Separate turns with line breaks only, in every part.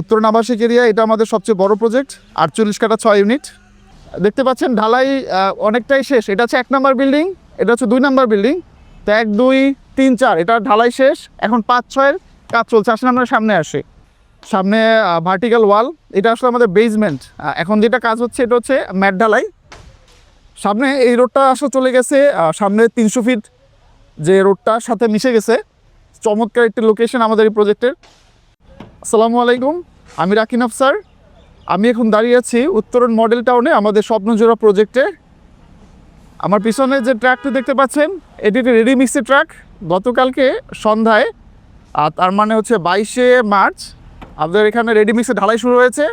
উত্তর আবাসিক এরিয়া, এটা আমাদের সবচেয়ে বড় প্রজেক্ট আটচল্লিশ কাটা ছয় ইউনিট দেখতে পাচ্ছেন ঢালাই অনেকটাই শেষ। এটা হচ্ছে এক নাম্বার বিল্ডিং এটা হচ্ছে দুই নাম্বার বিল্ডিং তো এক, দুই, তিন, চার, এটা ঢালাই শেষ। এখন পাঁচ, ছয়ের কাজ চলছে। আসলে আমরা সামনে আসি। সামনে ভার্টিক্যাল ওয়াল এটা আসলে আমাদের বেসমেন্ট এখন যেটা কাজ হচ্ছে, এটা হচ্ছে ম্যাট ঢালাই। সামনে এই রোডটা আসলে চলে গেছে সামনে তিনশো ফিট যে রোডটার সাথে মিশে গেছে। চমৎকার একটি লোকেশন আমাদের এই প্রজেক্টের আসসালামু আলাইকুম, আমি রাকিন আফসার আমি এখন দাঁড়িয়ে আছি উত্তরণ মডেল টাউনে, আমাদের স্বপ্নজোড়া প্রজেক্টে। আমার পিছনে যে ট্র্যাকটি দেখতে পাচ্ছেন, এটি একটি রেডি মিক্সি ট্র্যাক গতকালকে সন্ধ্যায় আর তার মানে হচ্ছে বাইশে মার্চ, আমাদের এখানে রেডি মিক্সে ঢালাই শুরু হয়েছে।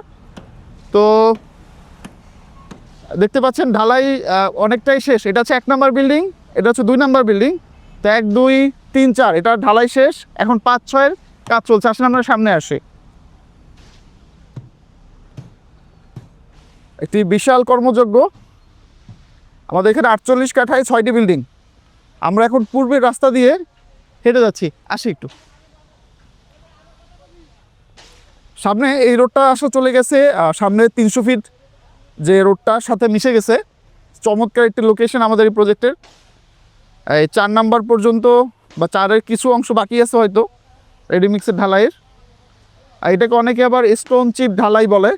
তো দেখতে পাচ্ছেন, ঢালাই অনেকটাই শেষ। এটা হচ্ছে এক নাম্বার বিল্ডিং, এটা হচ্ছে দুই নাম্বার বিল্ডিং। তো এক, দুই, তিন, চার, এটা ঢালাই শেষ। এখন পাঁচ, ছয়ের কাজ চলছে আসলে আমরা সামনে আসি। একটি বিশাল কর্মযজ্ঞ। আমাদের এখানে আটচল্লিশ কাঠায় ছয়টি বিল্ডিং। আমরা এখন পূর্বের রাস্তা দিয়ে হেঁটে যাচ্ছি। আসি একটু। সামনে এই রোডটা আসলে চলে গেছে সামনে তিনশো ফিট যে রোডটার সাথে মিশে গেছে। চমৎকার একটি লোকেশন আমাদের এই প্রজেক্টের এই চার নাম্বার পর্যন্ত বা চারের কিছু অংশ বাকি আছে হয়তো। রেডিমিক্সের ঢালাইয়ের। আর এটাকে অনেকে আবার স্টোন চিপ ঢালাই বলে।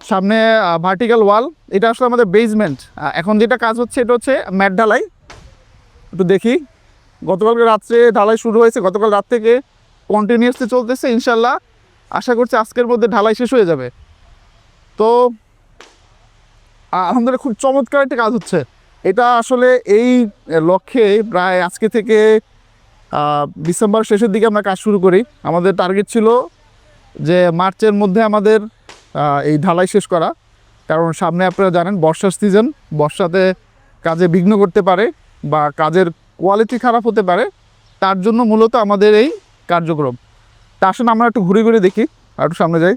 সামনে ভার্টিক্যাল ওয়াল এটা আসলে আমাদের বেসমেন্ট এখন যেটা কাজ হচ্ছে, এটা হচ্ছে ম্যাট ঢালাই। একটু দেখি। গতকালকে রাত্রে ঢালাই শুরু হয়েছে, গতকাল রাত থেকে কন্টিনিউসলি চলতেছে ইনশাল্লাহ আশা করছি আজকের মধ্যে ঢালাই শেষ হয়ে যাবে। তো আলহামদুলিল্লাহ খুব চমৎকার একটা কাজ হচ্ছে। এটা আসলে এই লক্ষ্যে প্রায় আজকে থেকে ডিসেম্বর শেষের দিকে আমরা কাজ শুরু করি। আমাদের টার্গেট ছিল যে মার্চের মধ্যে আমাদের এই ঢালাই শেষ করা। কারণ সামনে আপনারা জানেন, বর্ষার সিজন বর্ষাতে কাজে বিঘ্ন করতে পারে বা কাজের কোয়ালিটি খারাপ হতে পারে, তার জন্য মূলত আমাদের এই কার্যক্রম। তা আসলে আমরা একটু ঘুরে ঘুরে দেখি, আর একটু সামনে যাই।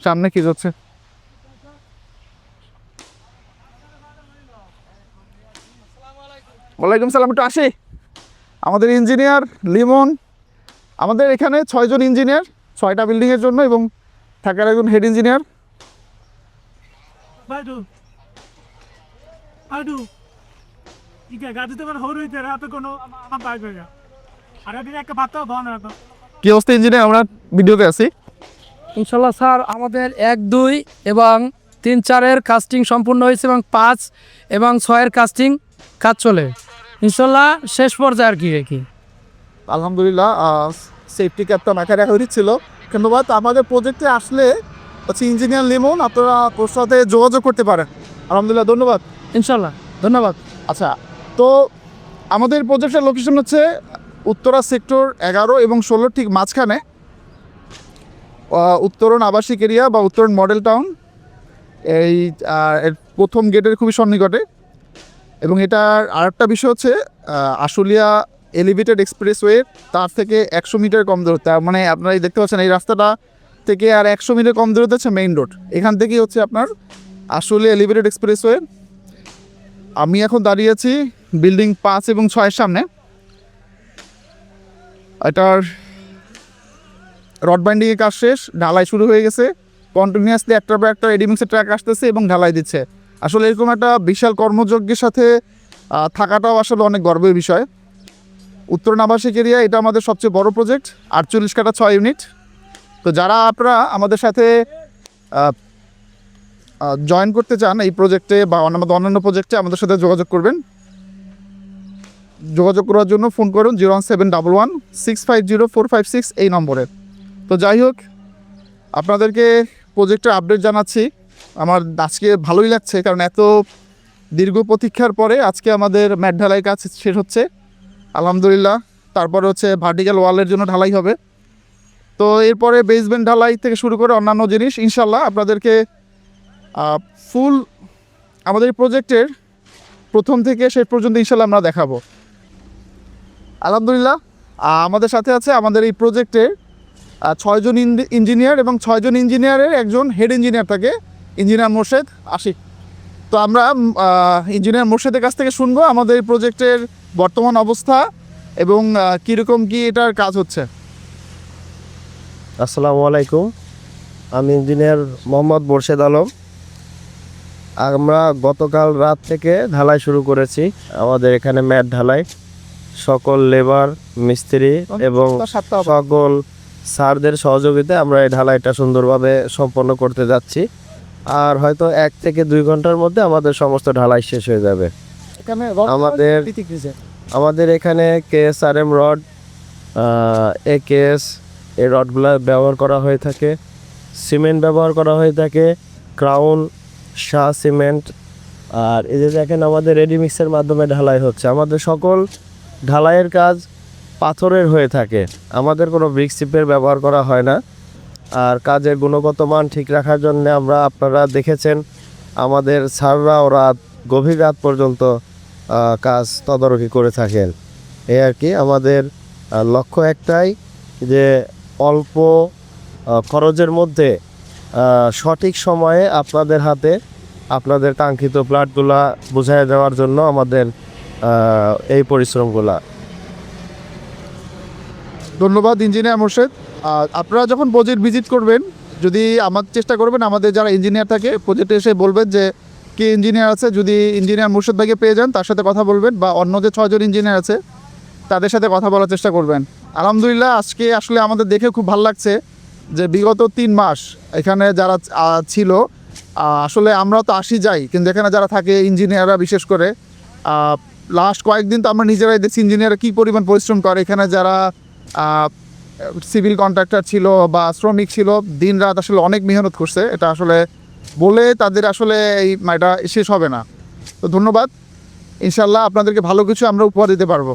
সামনে কি হচ্ছে ওয়ালাইকুম সালাম, একটু আসি? আমাদের ইঞ্জিনিয়ার লিমন আমাদের এখানে ছয়জন ইঞ্জিনিয়ার ছয়টা বিল্ডিংয়ের জন্য এবং থাকার একজন হেড ইঞ্জিনিয়ার। কি অবস্থা ইঞ্জিনিয়ার? আমরা ভিডিওতে আছি।
ইনশাল্লাহ স্যার আমাদের এক দুই এবং তিন চারের কাস্টিং সম্পূর্ণ হয়েছে এবং পাঁচ এবং ছয়ের কাস্টিং কাজ চলে। ইনশাল্লাহ শেষ পর্যায়ে আর কি কি
আলহামদুলিল্লাহ সেফটি ক্যাপটা মাথায় রাখা উচিত ছিল। বাট আমাদের প্রজেক্টে আসলে হচ্ছে ইঞ্জিনিয়ার লিমন আপনারা ওর সাথে যোগাযোগ করতে পারেন। আলহামদুলিল্লাহ ধন্যবাদ।
ইনশাল্লাহ ধন্যবাদ।
আচ্ছা তো আমাদের প্রজেক্টের লোকেশন হচ্ছে উত্তরা সেক্টর এগারো এবং ষোলোর ঠিক মাঝখানে। উত্তরণ আবাসিক এরিয়া বা উত্তরণ মডেল টাউন এই প্রথম গেটের খুবই সন্নিকটে। এবং এটার আরেকটা বিষয় হচ্ছে আশুলিয়া এলিভেটেড এক্সপ্রেসওয়ে তার থেকে একশো মিটার কম দূরত্ব। মানে আপনারা দেখতে পাচ্ছেন এই রাস্তাটা থেকে আর একশো মিটার কম দূরত্ব হচ্ছে মেইন রোড এখান থেকেই হচ্ছে আপনার আশুলিয়া এলিভেটেড এক্সপ্রেসওয়ে আমি এখন দাঁড়িয়ে আছি বিল্ডিং পাঁচ এবং ছয়ের সামনে। এটার রড বাইন্ডিংয়ের কাজ শেষ, ঢালাই শুরু হয়ে গেছে। কন্টিনিউয়াসলি একটার পর একটা রেডিমিক্সের ট্র্যাক আসতেছে এবং ঢালাই দিচ্ছে। আসলে এরকম একটা বিশাল কর্মযজ্ঞের সাথে থাকাটাও আসলে অনেক গর্বের বিষয়। উত্তর আবাসিক এরিয়া, এটা আমাদের সবচেয়ে বড় প্রজেক্ট আটচল্লিশ কাটা ছয় ইউনিট তো যারা আপনারা আমাদের সাথে জয়েন করতে চান এই প্রজেক্টে বা আমাদের অন্যান্য প্রজেক্টে আমাদের সাথে যোগাযোগ করবেন। যোগাযোগ করার জন্য ফোন করুন zero one seven double one six five zero four five six এই নম্বরে। তো যাই হোক, আপনাদেরকে প্রজেক্টের আপডেট জানাচ্ছি। আমার আজকে ভালোই লাগছে, কারণ এত দীর্ঘ প্রতীক্ষার পরে আজকে আমাদের ম্যাট ঢালাই কাজ শেষ হচ্ছে। আলহামদুলিল্লাহ, তারপরে হচ্ছে ভার্টিক্যাল ওয়ালের জন্য ঢালাই হবে। তো এরপরে বেসমেন্ট ঢালাই থেকে শুরু করে অন্যান্য জিনিস ইনশাল্লাহ আপনাদেরকে ফুল আমাদের প্রজেক্টের প্রথম থেকে শেষ পর্যন্ত ইনশাল্লাহ আমরা দেখাবো। আলহামদুলিল্লাহ আমাদের সাথে আছে আমাদের এই প্রজেক্টের ছয়জন ইঞ্জি- ইঞ্জিনিয়ার এবং ছয়জন ইঞ্জিনিয়ারের একজন হেড ইঞ্জিনিয়ার থাকে। ইঞ্জিনিয়ার মোর্শেদ আশিক তো আমরা ইঞ্জিনিয়ার মোর্শেদের কাছ থেকে শুনব আমাদের এই প্রজেক্টের বর্তমান অবস্থা এবং কীরকম কী এটার কাজ হচ্ছে।
আসসালামু আলাইকুম। আমি ইঞ্জিনিয়ার মোহাম্মদ মোর্শেদ আলম। আমরা গতকাল রাত থেকে ঢালাই শুরু করেছি। আমাদের এখানে ম্যাট ঢালাই। সকল লেবার মিস্ত্রি এবং সকল স্যারদের সহযোগিতায় আমরা এই ঢালাইটা সুন্দরভাবে সম্পন্ন করতে যাচ্ছি। আর হয়তো এক থেকে দুই ঘণ্টার মধ্যে আমাদের সমস্ত ঢালাই শেষ হয়ে যাবে।
এখানে
আমাদের- আমাদের এখানে কেএসআরএম রড এ কেএস এই রডগুলো ব্যবহার করা হয়ে থাকে। সিমেন্ট ব্যবহার করা হয়ে থাকে ক্রাউন শাহ সিমেন্ট আর এই যে দেখেন আমাদের রেডি মিক্সের মাধ্যমে ঢালাই হচ্ছে। আমাদের সকল ঢালাইয়ের কাজ পাথরের হয়ে থাকে। আমাদের কোনো ব্রিক সিপের ব্যবহার করা হয় না। আর কাজের গুণগত মান ঠিক রাখার জন্য আমরা আপনারা দেখেছেন, আমাদের স্যাররা রাত গভীর রাত পর্যন্ত কাজ তদারকি করে থাকেন। এই আর কি আমাদের লক্ষ্য একটাই যে অল্প খরচের মধ্যে সঠিক সময়ে আপনাদের হাতে আপনাদের কাঙ্ক্ষিত প্লাটগুলা বুঝাই দেওয়ার জন্য আমাদের এই পরিশ্রমগুলা।
ধন্যবাদ, ইঞ্জিনিয়ার মোর্শেদ। আপনারা যখন প্রজেক্ট ভিজিট করবেন, যদি আমার চেষ্টা করবেন, আমাদের যারা ইঞ্জিনিয়ার থাকে প্রজেক্টে এসে বলবেন যে, কি ইঞ্জিনিয়ার আছে? যদি ইঞ্জিনিয়ার মোর্শেদ ভাইকে পেয়ে যান, তার সাথে কথা বলবেন, বা অন্য যে ছয়জন ইঞ্জিনিয়ার আছে, তাদের সাথে কথা বলার চেষ্টা করবেন। আলহামদুলিল্লাহ, আজকে আসলে আমাদের দেখে খুব ভালো লাগছে যে, বিগত তিন মাস এখানে যারা ছিল আসলে আমরা তো আসি যাই, কিন্তু এখানে যারা থাকে ইঞ্জিনিয়াররা বিশেষ করে লাস্ট কয়েকদিন তো আমরা নিজেরাই দেখছি ইঞ্জিনিয়াররা কী পরিমাণ পরিশ্রম করে। এখানে যারা সিভিল কন্ট্রাক্টর ছিল বা শ্রমিক ছিল দিন রাত আসলে অনেক মেহনত করছে। এটা আসলে বলে তাদের আসলে এই এটা শেষ হবে না। তো ধন্যবাদ। ইনশাল্লাহ আপনাদেরকে ভালো কিছু আমরা উপহার দিতে পারব।